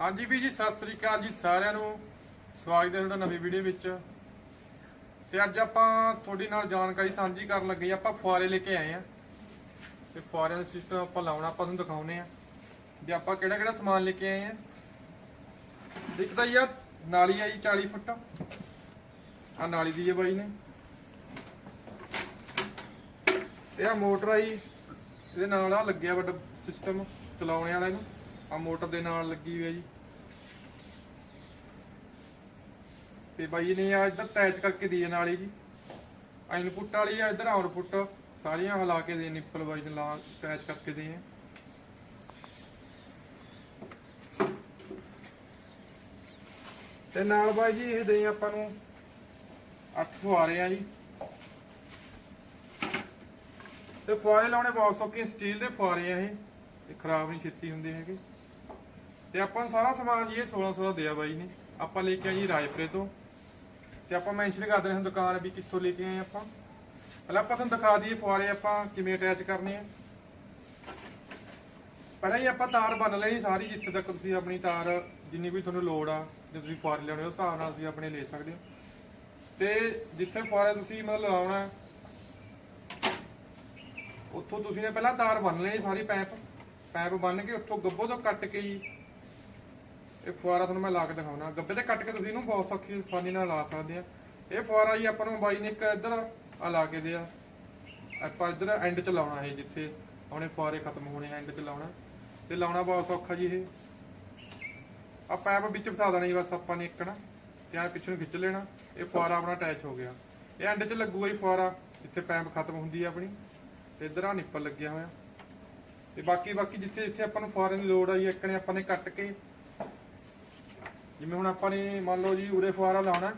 ਹਾਂਜੀ ਵੀ ਜੀ, ਸਤਿ ਸ੍ਰੀ ਅਕਾਲ ਜੀ ਸਾਰਿਆਂ ਨੂੰ। ਸਵਾਗਤ ਹੈ ਤੁਹਾਡਾ ਨਵੀਂ ਵੀਡੀਓ ਵਿੱਚ। ਤੇ ਅੱਜ ਆਪਾਂ ਤੁਹਾਡੇ ਨਾਲ ਜਾਣਕਾਰੀ ਸਾਂਝੀ ਕਰਨ ਲੱਗੇ ਆਪਾਂ ਫੁਆਰੇ ਲੈ ਕੇ ਆਏ ਆ ਤੇ ਫੁਆਰਿਆਂ ਦਾ ਸਿਸਟਮ ਆਪਾਂ ਲਾਉਣਾ, ਆਪਾਂ ਤੁਹਾਨੂੰ ਦਿਖਾਉਨੇ ਆ ਵੀ ਆਪਾਂ ਕਿਹੜਾ ਕਿਹੜਾ ਸਮਾਨ ਲੈ ਕੇ ਆਏ ਆ ਦਿਖਦਾ ਹੀ ਆ, ਨਾਲੀ ਆ ਜੀ 40 ਫੁੱਟ। ਆ ਨਾਲੀ ਦੀ ਹੈ ਬਾਈ ਨੇ। ਇਹ ਆ ਮੋਟਰ ਆ ਜੀ ਇਹਦੇ ਨਾਲ ਆ ਲੱਗਿਆ ਵੱਡਾ ਸਿਸਟਮ ਚਲਾਉਣੇ ਵਾਲਾ ਇਹਨੂੰ ਆ ਮੋਟਰ ਦੇ ਨਾਲ ਲੱਗੀ ਹੋਈ ਹੈ ਜੀ। ਤੇ ਬਾਈ ਨੇ ਆ ਇੱਧਰ ਅਟੈਚ ਕਰਕੇ ਦੀ ਹੈ ਨਾਲੀ ਜੀ। ਆ ਵਾਲੀ ਆ, ਇੱਧਰ ਆਉਟਪੁੱਟ ਸਾਰੀਆਂ ਹਿਲਾ ਕੇ ਦੇ ਨਿੱਪਲ ਬਾਈ ਨੇ ਲਾ ਅਟੈਚ ਕਰਕੇ ਦੇ ਆ ਤੇ ਨਾਲ ਬਾਈ ਜੀ ਇਹ ਦੇ ਆਪਾਂ ਨੂੰ 8 ਫੁਆਰੇ ਆ ਜੀ। ਤੇ ਫੁਆਰੇ ਲਾਉਣੇ ਬਹੁਤ ਸੌਖੇ ਸਟੀਲ ਦੇ ਫੁਆਰੇ ਆ ਇਹ। ਇਹ ਖਰਾਬ ਨਹੀਂ ਛੇਤੀ ਹੁੰਦੇ ਹੈਗੇ। ਤੇ ਆਪਾਂ ਨੂੰ ਸਾਰਾ ਸਮਾਨ ਜੀ ਇਹ 1600 ਦਾ ਦਿਆ ਬਾਈ ਨੇ। ਆਪਾਂ ਲੈ ਕੇ ਆਏ ਜੀ ਰਾਜਪੁਰੇ ਤੋਂ। ਤੇ ਆਪਾਂ ਮੈਂਸ਼ਨ ਕਰ ਦਿੰਦੇ ਹਾਂ ਦੁਕਾਨ ਵੀ ਕਿੱਥੋਂ ਲੈ ਕੇ ਆਏ ਆਪਾਂ। ਪਹਿਲਾਂ ਆਪਾਂ ਤੁਹਾਨੂੰ ਦਿਖਾ ਦਈਏ ਫੁਆਰੇ ਆਪਾਂ ਕਿਵੇਂ ਅਟੈਚ ਕਰਨੇ ਆ। ਪਹਿਲਾਂ ਹੀ ਆਪਾਂ ਤਾਰ ਬੰਨ ਲੈਣੀ ਸਾਰੀ, ਜਿੱਥੇ ਤੱਕ ਤੁਸੀਂ ਆਪਣੀ ਤਾਰ ਜਿੰਨੀ ਵੀ ਤੁਹਾਨੂੰ ਲੋੜ ਆ, ਜੇ ਤੁਸੀਂ ਫੁਆਰੇ ਲੈਣੇ ਉਸ ਹਿਸਾਬ ਨਾਲ ਤੁਸੀਂ ਆਪਣੇ ਲੈ ਸਕਦੇ ਹੋ। ਤੇ ਜਿੱਥੇ ਫੁਆਰੇ ਤੁਸੀਂ ਮਤਲਬ ਲਾਉਣਾ, ਉੱਥੋਂ ਤੁਸੀਂ ਨੇ ਪਹਿਲਾਂ ਤਾਰ ਬੰਨ ਲੈਣੀ ਸਾਰੀ ਪੈਪ। ਪੈਪ ਬੰਨ ਕੇ ਉੱਥੋਂ ਗੱਭੋ ਤੋਂ ਕੱਟ ਕੇ ਇਹ ਫੁਆਰਾ ਤੁਹਾਨੂੰ ਮੈਂ ਲਾ ਕੇ ਦਿਖਾਉਣਾ। ਗੱਬੇ ਤੇ ਕੱਟ ਕੇ ਤੁਸੀਂ ਇਹਨੂੰ ਬਹੁਤ ਸੌਖੀ ਆਸਾਨੀ ਨਾਲ ਲਾ ਸਕਦੇ ਆ। ਇਹ ਫੁਆਰਾ ਜੀ ਆਪਾਂ ਨੂੰ ਬਾਈ ਨੇ ਇੱਕ ਇੱਧਰ ਆ ਲਾ ਕੇ ਦਿਆ। ਆਪਾਂ ਇੱਧਰ ਐਂਡ ਚ ਲਾਉਣਾ ਇਹ ਜਿੱਥੇ ਆਪਣੇ ਫੁਆਰੇ ਖਤਮ ਹੋਣੇ ਐਂਡ ਚ ਲਾਉਣਾ। ਤੇ ਲਾਉਣਾ ਬਹੁਤ ਸੌਖਾ ਜੀ ਇਹ। ਆ ਪੈਪ ਵਿੱਚ ਫਸਾ ਦੇਣਾ ਜੀ ਬਸ, ਆਪਾਂ ਨੇ ਇੱਕਣਾ ਤੇ ਆ ਪਿੱਛੇ ਨੂੰ ਖਿੱਚ ਲੈਣਾ। ਇਹ ਫੁਆਰਾ ਆਪਣਾ ਅਟੈਚ ਹੋ ਗਿਆ। ਇਹ ਐਂਡ ਚ ਲੱਗੂਗਾ ਜੀ ਫੁਆਰਾ, ਜਿੱਥੇ ਪੈਪ ਖਤਮ ਹੁੰਦੀ ਆ ਆਪਣੀ। ਤੇ ਇਧਰ ਆ ਨਿੱਪਲ ਲੱਗਿਆ ਹੋਇਆ। ਤੇ ਬਾਕੀ ਬਾਕੀ ਜਿੱਥੇ ਜਿੱਥੇ ਆਪਾਂ ਨੂੰ ਫੁਆਰੇ ਦੀ ਲੋੜ ਆਈ ਇੱਕ ਨੇ ਆਪਾਂ ਨੇ ਕੱਟ ਕੇ ਜਿਵੇਂ ਹੁਣ ਆਪਾਂ ਨੇ ਮੰਨ ਲਓ ਜੀ ਉਰੇ ਫੁਆਰਾ ਲਾਉਣਾ,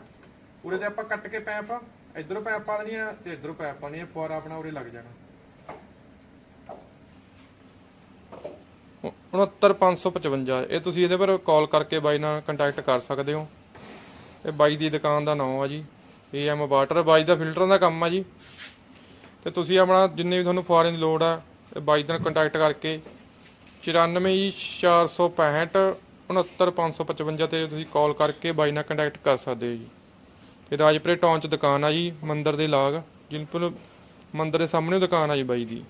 ਉਰੇ ਤੇ ਆਪਾਂ ਕੱਟ ਕੇ ਪੈਪ, ਇਧਰੋਂ ਪੈਪ ਪਾ ਦੇਣੀ ਆ ਤੇ ਇਧਰੋਂ ਪੈਪ ਪਾਣੀ ਆ ਫੁਆਰਾ ਆਪਣਾ ਉਰੇ ਲੱਗ ਜਾਣਾ। 69555 ਇਹ ਤੁਸੀਂ ਇਹਦੇ ਪਰ ਕਾਲ ਕਰਕੇ ਬਾਈ ਨਾਲ ਕੰਟੈਕਟ ਕਰ ਸਕਦੇ ਹੋ। ਇਹ ਬਾਈ ਦੀ ਦੁਕਾਨ ਦਾ ਨਾਮ ਆ ਜੀ। ਏਐਮ ਵਾਟਰ, ਬਾਈ ਦਾ ਫਿਲਟਰਾਂ ਦਾ ਕੰਮ ਆ ਜੀ। ਤੇ ਤੁਸੀਂ ਆਪਣਾ ਜਿੰਨੇ ਵੀ ਤੁਹਾਨੂੰ ਫੁਆਰੇ ਦੀ ਲੋੜ ਆ, ਇਹ ਬਾਈ ਨਾਲ ਕੰਟੈਕਟ ਕਰਕੇ 94465 69555 ਤੇ ਤੁਸੀਂ ਕਾਲ ਕਰਕੇ ਬਾਈ ਨਾਲ ਕੰਟੈਕਟ ਕਰ ਸਕਦੇ ਹੋ ਜੀ। ਤੇ ਰਾਜਪੁਰੇ ਟਾਊਨ ਚ ਦੁਕਾਨ ਆ ਜੀ, ਮੰਦਰ ਦੇ ਲਾਗ ਜਿਨਪੁਰ ਮੰਦਰ ਦੇ ਸਾਹਮਣੇ ਦੁਕਾਨ ਆ ਜੀ ਬਾਈ ਦੀ।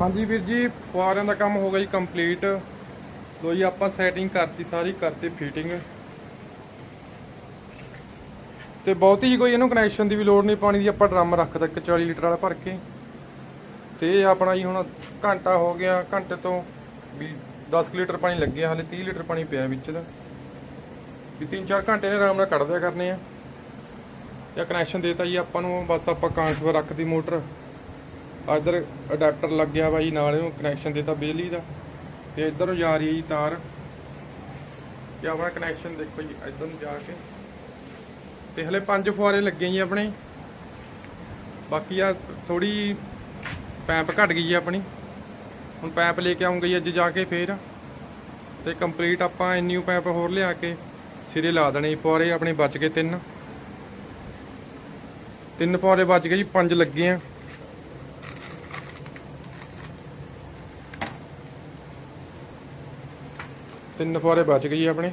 ਹਾਂਜੀ ਵੀਰ ਜੀ, ਫੁਆਰਿਆਂ ਦਾ ਕੰਮ ਹੋ ਗਿਆ ਜੀ ਕੰਪਲੀਟ ਲੋ ਜੀ, ਆਪਾਂ ਸੈਟਿੰਗ ਕਰਤੀ ਸਾਰੀ, ਕਰਤੀ ਫਿਟਿੰਗ ਤੇ ਬਹੁਤੀ ਕੋਈ ਇਹਨੂੰ ਕਨੈਕਸ਼ਨ ਦੀ ਵੀ ਲੋੜ ਨਹੀਂ, ਪਾਣੀ ਦੀ ਆਪਾਂ ਡਰਮ ਰੱਖਦਾ ਇੱਕ 40 ਲੀਟਰ ਵਾਲਾ ਭਰ ਕੇ। ਤੇ ਆਪਣਾ ਜੀ ਹੁਣ ਘੰਟਾ ਹੋ ਗਿਆ, ਘੰਟੇ ਤੋਂ ਵੀ 10 ਕੁ ਲੀਟਰ ਪਾਣੀ ਲੱਗਿਆ ਹਾਲੇ 30 ਲੀਟਰ ਪਾਣੀ ਪਿਆ ਵਿੱਚ ਦਾ ਵੀ 3-4 ਘੰਟੇ ਨੇ ਆਰਾਮ ਨਾਲ ਕੱਢ ਦਿਆ ਕਰਨੇ ਆ। ਜਾਂ ਕਨੈਕਸ਼ਨ ਦੇਤਾ ਜੀ ਆਪਾਂ ਨੂੰ, ਬਸ ਆਪਾਂ ਕਾਂਸਵਰ ਰੱਖਦੀ ਮੋਟਰ। ਇੱਧਰ ਅਡਾਪਟਰ ਲੱਗਿਆ ਵਾ ਜੀ ਨਾਲ ਇਹਨੂੰ ਕਨੈਕਸ਼ਨ ਦੇਤਾ ਬਿਜਲੀ ਦਾ। ਤੇ ਇੱਧਰ ਨੂੰ ਜਾ ਰਹੀ ਹੈ ਜੀ ਤਾਰ। ਤੇ ਆਪਣਾ ਕਨੈਕਸ਼ਨ ਦੇਖੋ ਜੀ, ਇੱਧਰ ਨੂੰ ਜਾ ਕੇ। ਤੇ ਹਲੇ ਪੰਜ ਫੁਆਰੇ ਲੱਗੇ ਜੀ ਆਪਣੇ। ਬਾਕੀ ਆ ਥੋੜੀ ਪੈਂਪ ਘਟ ਗਈ ਜੀ ਆਪਣੀ। ਹੁਣ ਪੈਪ ਲੈ ਕੇ ਆਉਂਗੇ ਜੀ ਅੱਜ ਜਾ ਕੇ ਫੇਰ। ਤੇ ਕੰਪਲੀਟ ਆਪਾਂ ਨਿਊ ਪੈਪ ਹੋਰ ਲਿਆ ਕੇ ਸਿਰੇ ਲਾ ਦੇਣੇ ਜੀ ਫੁਆਰੇ ਆਪਣੇ ਬਚ ਗਏ ਤਿੰਨ। ਤਿੰਨ ਫੁਆਰੇ ਬਚ ਗਏ ਜੀ, ਪੰਜ ਲੱਗੇ ਆ। ਤਿੰਨ ਫੁਆਰੇ ਬਚ ਗਏ ਜੀ ਆਪਣੇ।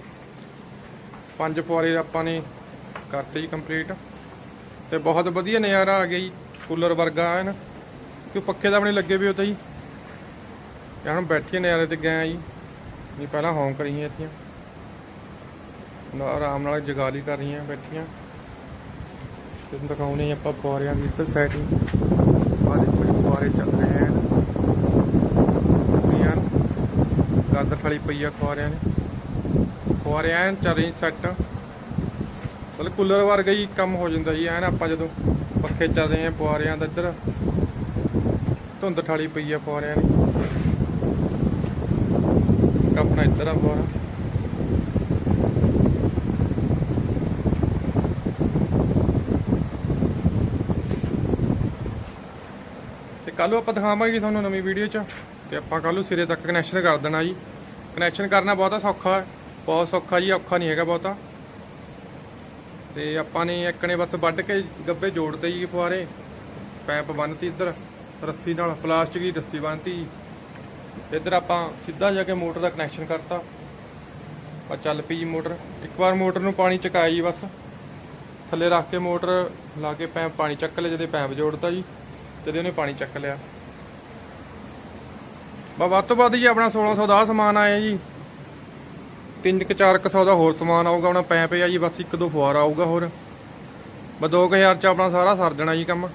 ਪੰਜ ਫੁਆਰੇ ਆਪਾਂ ਨੇ ਕਰਤੇ ਜੀ ਕੰਪਲੀਟ ਤੇ ਬਹੁਤ ਵਧੀਆ ਨਜ਼ਾਰਾ ਆ ਗਿਆ ਜੀ, ਕੂਲਰ ਵਰਗਾ ਹੈ ਕਿ ਪੱਖੇ ਤਾਂ ਆਪਣੇ ਲੱਗੇ ਵੀ ਉੱਤੇ ਜੀ। ਤੇ ਹੁਣ ਬੈਠੀ ਨਿਆਰੇ ਤੇ ਗਏ ਆ ਜੀ। ਨਹੀਂ ਪਹਿਲਾਂ ਹੌਂ ਕਰੀਆਂ ਇੱਥੇ। ਨਾ ਆਰਾਮ ਨਾਲ ਜਗਾਲੀ ਕਰ ਰਹੀਆਂ ਬੈਠੀਆਂ। ਤੁਹਾਨੂੰ ਦਿਖਾਉਣੇ ਆਪਾਂ ਫੁਆਰਿਆਂ ਦੀ ਇੱਧਰ ਸੈਟਿੰਗ ਆ ਦੇਖੋ ਜੀ, ਫੁਆਰੇ ਚੱਲ ਰਹੇ ਹਨ ਯਾਰ ਗੱਦ ਥਲੀ ਪਈ ਆ ਖੁਆਰਿਆਂ ਨੇ ਖੁਆਰੇ ਐਨ ਚੱਲ ਰਹੀ ਸੈੱਟ ਮਤਲਬ ਕੂਲਰ ਵਰਗਾ ਹੀ ਕੰਮ ਹੋ ਜਾਂਦਾ ਜੀ, ਐਨ ਆਪਾਂ ਜਦੋਂ ਪੱਖੇ ਚੱਲਦੇ ਆ ਫੁਆਰਿਆਂ ਦਾ ਇੱਧਰ। ਧੁੰਦ ਥਾਲੀ ਪਈ ਆ ਫੁਆਰਿਆਂ ਨੇ ਇੱਕ ਆਪਣਾ ਇੱਧਰ ਆ ਫੁਆਰਾ ਤੇ ਕੱਲ ਨੂੰ ਆਪਾਂ ਦਿਖਾਵਾਂਗੇ ਤੁਹਾਨੂੰ ਨਵੀਂ ਵੀਡੀਓ 'ਚ। ਤੇ ਆਪਾਂ ਕੱਲ ਨੂੰ ਸਿਰੇ ਤੱਕ ਕਨੈਕਸ਼ਨ ਕਰ ਦੇਣਾ ਜੀ। ਕਨੈਕਸ਼ਨ ਕਰਨਾ ਬਹੁਤਾ ਸੌਖਾ ਹੈ। ਬਹੁਤ ਸੌਖਾ ਜੀ, ਔਖਾ ਨਹੀਂ ਹੈਗਾ ਬਹੁਤਾ। ਤੇ ਆਪਾਂ ਨੇ ਇੱਕ ਨੇ ਬਸ ਵੱਢ ਕੇ ਗੱਬੇ ਜੋੜਤੇ ਜੀ ਫੁਆਰੇ ਪੈਪ ਬੰਨਤੀ ਇੱਧਰ, ਰੱਸੀ ਨਾਲ, ਪਲਾਸਟਿਕ ਦੀ ਰੱਸੀ ਬੰਨਤੀ ਇੱਧਰ ਆਪਾਂ ਸਿੱਧਾ ਜਾ ਕੇ ਮੋਟਰ ਦਾ ਕਨੈਕਸ਼ਨ ਕਰਤਾ। ਆ ਚੱਲ ਪਈ ਜੀ ਮੋਟਰ। ਇੱਕ ਵਾਰ ਮੋਟਰ ਨੂੰ ਪਾਣੀ ਚਕਾਇਆ ਜੀ ਬਸ। ਥੱਲੇ ਰੱਖ ਕੇ ਮੋਟਰ ਲਾ ਕੇ ਪੈਪ ਪਾਣੀ ਚੱਕ ਲਿਆ ਜਦੇ ਪੈਪ ਜੋੜਤਾ ਜੀ ਜਦੇ ਉਹਨੇ ਪਾਣੀ ਚੱਕ ਲਿਆ। ਬਾ ਵੱਧ ਤੋਂ ਵੱਧ ਜੀ ਆਪਣਾ 1600 ਦਾ ਸਮਾਨ ਆਇਆ ਜੀ। ਤਿੰਨ ਕੁ, ਚਾਰ ਕੁ ਸੌ ਦਾ ਹੋਰ ਸਮਾਨ ਆਊਗਾ, ਆਪਣਾ ਪੈਪ ਆ ਜੀ, ਬਸ ਇੱਕ ਦੋ ਫੁਆਰਾ ਆਊਗਾ ਹੋਰ। ਬਸ 2000 ਚ ਆਪਣਾ ਸਾਰਾ ਸਰ ਜਾਣਾ ਜੀ ਕੰਮ।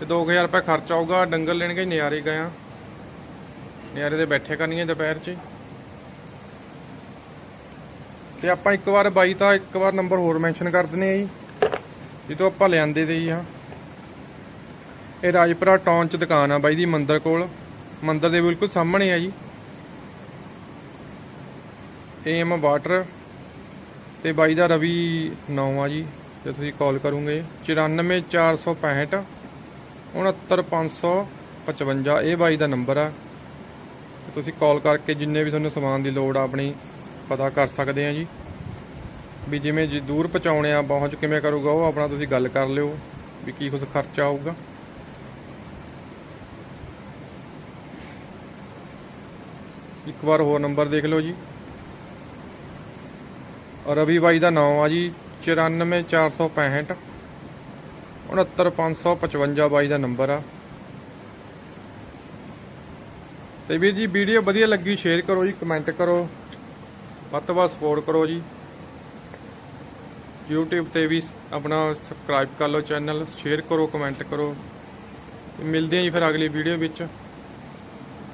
ਤੇ 2000 ਰੁਪਏ ਖਰਚ ਆਊਗਾ, ਡੰਗਰ ਲੈਣਗੇ ਨਜ਼ਾਰੇ ਗਏ ਆ। ਨਿਆਰੇ ਦੇ ਬੈਠੇ ਕਰਨੀਆਂ ਦੁਪਹਿਰ 'ਚ ਤੇ ਆਪਾਂ ਇੱਕ ਵਾਰ ਬਾਈ ਤਾਂ ਇੱਕ ਵਾਰ ਨੰਬਰ ਹੋਰ ਮੈਂਸ਼ਨ ਕਰ ਦਿੰਨੇ ਆ ਜੀ। ਜਿੱਦੋਂ ਆਪਾਂ ਲਿਆਂਦੇ ਤੇ ਜੀ ਆ ਇਹ ਰਾਜਪੁਰਾ ਟਾਊਨ 'ਚ ਦੁਕਾਨ ਆ ਬਾਈ ਦੀ ਮੰਦਰ ਕੋਲ। ਮੰਦਰ ਦੇ ਬਿਲਕੁਲ ਸਾਹਮਣੇ ਆ ਜੀ। ਏਐਮ ਵਾਟਰ ਤੇ ਬਾਈ ਦਾ ਰਵੀ ਨਾਮ ਆ ਜੀ ਤੇ ਤੁਸੀਂ ਕਾਲ ਕਰੋਗੇ। 94465 69555 ਇਹ ਬਾਈ ਦਾ ਨੰਬਰ ਆ। ਤੁਸੀਂ ਕਾਲ ਕਰਕੇ ਜਿੰਨੇ ਵੀ ਤੁਹਾਨੂੰ ਸਮਾਨ ਦੀ ਲੋੜ ਆ ਆਪਣੀ, ਪਤਾ ਕਰ ਸਕਦੇ ਆ ਜੀ। ਵੀ ਜਿਵੇਂ ਜੀ ਦੂਰ ਪਹੁੰਚਾਉਣੇ ਆ, ਪਹੁੰਚ ਕਿਵੇਂ ਕਰੂਗਾ, ਉਹ ਆਪਣਾ ਤੁਸੀਂ ਗੱਲ ਕਰ ਲਿਓ, ਵੀ ਕੀ ਕੁਝ ਖਰਚਾ ਆਊਗਾ। ਇੱਕ ਵਾਰ ਹੋਰ ਨੰਬਰ ਦੇਖ ਲਓ ਜੀ। ਰਵੀ ਬਾਈ ਦਾ ਨਾਮ ਆ ਜੀ 94465 69555 ਬਾਈ ਦਾ ਨੰਬਰ ਆ। ਤੇ ਵੀਰ ਜੀ ਵੀਡੀਓ ਵਧੀਆ ਲੱਗੀ ਸ਼ੇਅਰ ਕਰੋ ਜੀ ਕਮੈਂਟ ਕਰੋ। ਵੱਧ ਤੋਂ ਵੱਧ ਸਪੋਰਟ ਕਰੋ ਜੀ। YouTube ਤੇ ਵੀ ਆਪਣਾ ਸਬਸਕ੍ਰਾਈਬ ਕਰ ਲਓ ਚੈਨਲ ਸ਼ੇਅਰ ਕਰੋ ਕਮੈਂਟ ਕਰੋ। ਤੇ ਮਿਲਦੇ ਹਾਂ ਜੀ ਫਿਰ ਅਗਲੀ ਵੀਡੀਓ ਵਿੱਚ।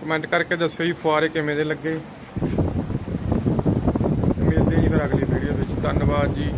ਕਮੈਂਟ ਕਰਕੇ ਦੱਸਿਓ ਜੀ ਫੁਆਰੇ ਕਿਵੇਂ ਦੇ ਲੱਗੇ। ਮਿਲਦੇ ਹਾਂ ਜੀ ਫਿਰ ਅਗਲੀ ਵੀਡੀਓ ਵਿੱਚ। ਧੰਨਵਾਦ ਜੀ।